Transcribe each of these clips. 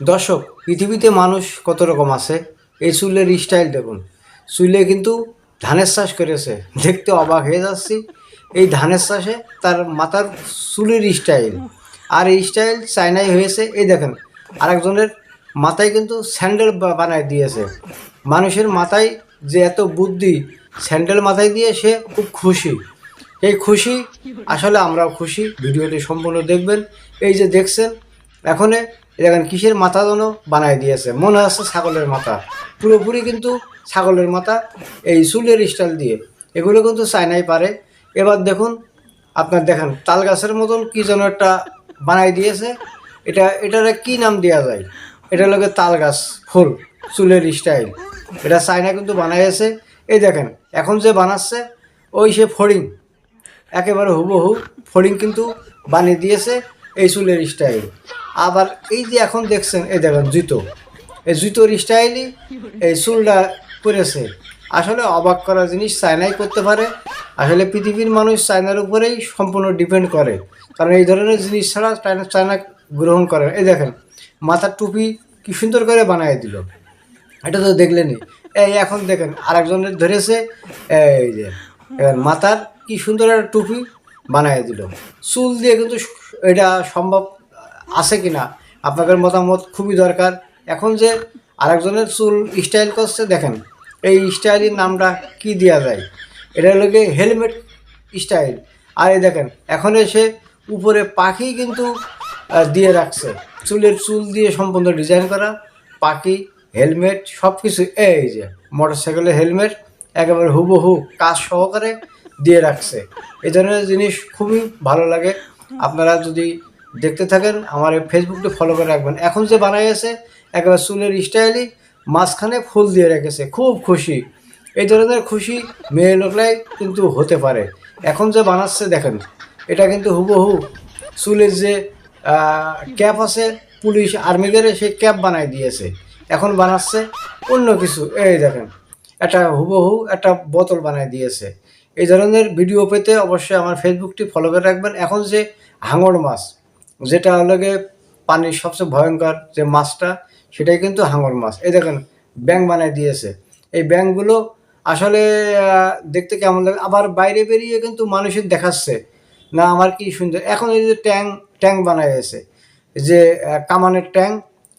দর্শক, পৃথিবীতে মানুষ কত রকম আছে? এই চুলের স্টাইল দেখুন। চুলে কিন্তু ধানের চাষ করেছে। দেখতে অবাক হয়ে যাচ্ছি। এই ধানের চাষে তার মাথার চুলের স্টাইল আর এই স্টাইল চায়নায় হয়েছে, এই দেখেন, আরেকজনের মাথায় কিন্তু স্যান্ডেল বানায় দিয়েছে। মানুষের মাথায় যে এত বুদ্ধি, স্যান্ডেল মাথায় দিয়ে সে খুব খুশি। এই খুশি, আসলে আমরাও খুশি। ভিডিওটি সম্পূর্ণ দেখবেন। এই যে দেখছেন, এখন দেখেন কিসের মাথা যেন বানায় দিয়েছে। মনে হচ্ছে ছাগলের মাথা। পুরোপুরি কিন্তু ছাগলের মাথা এই চুলের স্টাইল দিয়ে। এগুলো কিন্তু চায়নাই পারে। এবার দেখুন, আপনার দেখেন, তাল গাছের মতন কি যেন একটা বানাই দিয়েছে। এটা, এটার কি নাম দেওয়া যায়? এটা লোকে তাল গাছ, ফুল, চুলের স্টাইল এটা চায়না কিন্তু বানাইছে এই দেখেন, এখন যে বানাচ্ছে, ওই সে ফড়িং। একেবারে হুবহু ফড়িং কিন্তু বানিয়ে দিয়েছে। এই চুলের স্টাইল আবার এই যে এখন দেখছেন, এই দেখেন জুতো। এই জুতোর স্টাইলই এই চুলটা করেছে আসলে অবাক করা জিনিস, চায়নাই করতে পারে। আসলে পৃথিবীর মানুষ চায়নার উপরেই সম্পূর্ণ ডিপেন্ড করে। কারণ এই ধরনের জিনিস ছাড়া চায়না চায়না গ্রহণ করে। এই দেখেন, মাথার টুপি কি সুন্দর করে বানিয়ে দিল। এটা তো দেখলেনই। এই এখন দেখেন আরেকজনের ধরেছে, এই যে মাথার কি সুন্দর একটা টুপি বানিয়ে দিল। চুল দিয়ে কিন্তু এটা সম্ভব আছে কি না আপনাদের মতামত খুবই দরকার। এখন যে আরেকজনের চুল স্টাইল করছে, দেখেন, এই স্টাইলের নামটা কি দেওয়া যায়? এটা লোকে হেলমেট স্টাইল আর এই দেখেন, এখন এসে উপরে পাখি কিন্তু দিয়ে রাখছে। চুলের চুল দিয়ে সম্পূর্ণ ডিজাইন করা, পাখি হেলমেট সব কিছু এই যে মোটর সাইকেলের হেলমেট একেবারে হুবহু কাজ সহকারে দিয়ে রাখছে। এই ধরনের জিনিস খুবই ভালো লাগে। আপনারা যদি দেখতে থাকেন, আমার এই ফেসবুকটা ফলো করে রাখবেন। এখন যে বানাইছে একেবারে চুলের স্টাইলই মাঝখানে ফুল দিয়ে রেখেছে। খুব খুশি। এই ধরনের খুশি মেয়ে লোকরাই কিন্তু হতে পারে। এখন যে বানাচ্ছে, দেখেন, এটা কিন্তু হুবহু চুলের যে ক্যাপ আছে, পুলিশ আর্মিদের সেই ক্যাপ বানাই দিয়েছে। এখন বানাচ্ছে অন্য কিছু। এই দেখেন একটা হুবহু একটা বোতল বানাই দিয়েছে। এই ধরনের ভিডিও পেতে অবশ্যই আমার ফেসবুকটি ফলো করে রাখবেন। এখন যে হাঙর মাছ, যেটা হলো গিয়ে পানির সবচেয়ে ভয়ঙ্কর যে মাছটা, সেটাই কিন্তু হাঙর মাছ। এই দেখেন ব্যাং বানাই দিয়েছে। এই ব্যাংকগুলো আসলে দেখতে কেমন লাগে? আবার বাইরে বেরিয়ে কিন্তু মানুষের দেখাচ্ছে, না, আমার কি সুন্দর। এখন এই যে ট্যাং ট্যাং বানাইছে যে কামানের ট্যাং,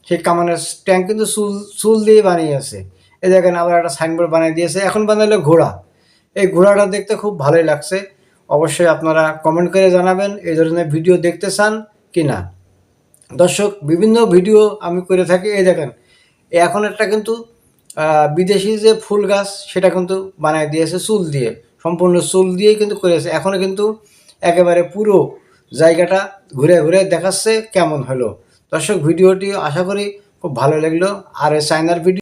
সেই কামানের ট্যাং কিন্তু চুল চুল দিয়ে বানিয়েছে। এই দেখেন আবার একটা সাইনবোর্ড বানিয়ে দিয়েছে। এখন বানাইলো ঘোড়া। এই ঘোড়াটা দেখতে খুব ভালোই লাগছে। অবশ্যই আপনারা কমেন্ট করে জানাবেন এই ধরনের ভিডিও দেখতে চান কি না দর্শক, বিভিন্ন ভিডিও আমি করে থাকি। এই দেখেন এখন একটা কিন্তু বিদেশি যে ফুল গাছ, সেটা কিন্তু বানায় দিয়েছে চুল দিয়ে। সম্পূর্ণ চুল দিয়েই কিন্তু করেছে। এখনও কিন্তু একেবারে পুরো জায়গাটা ঘুরে ঘুরে দেখাচ্ছে কেমন হলো। দর্শক ভিডিওটি আশা করি খুব ভালো লাগল। আর এই চায়নার ভিডিও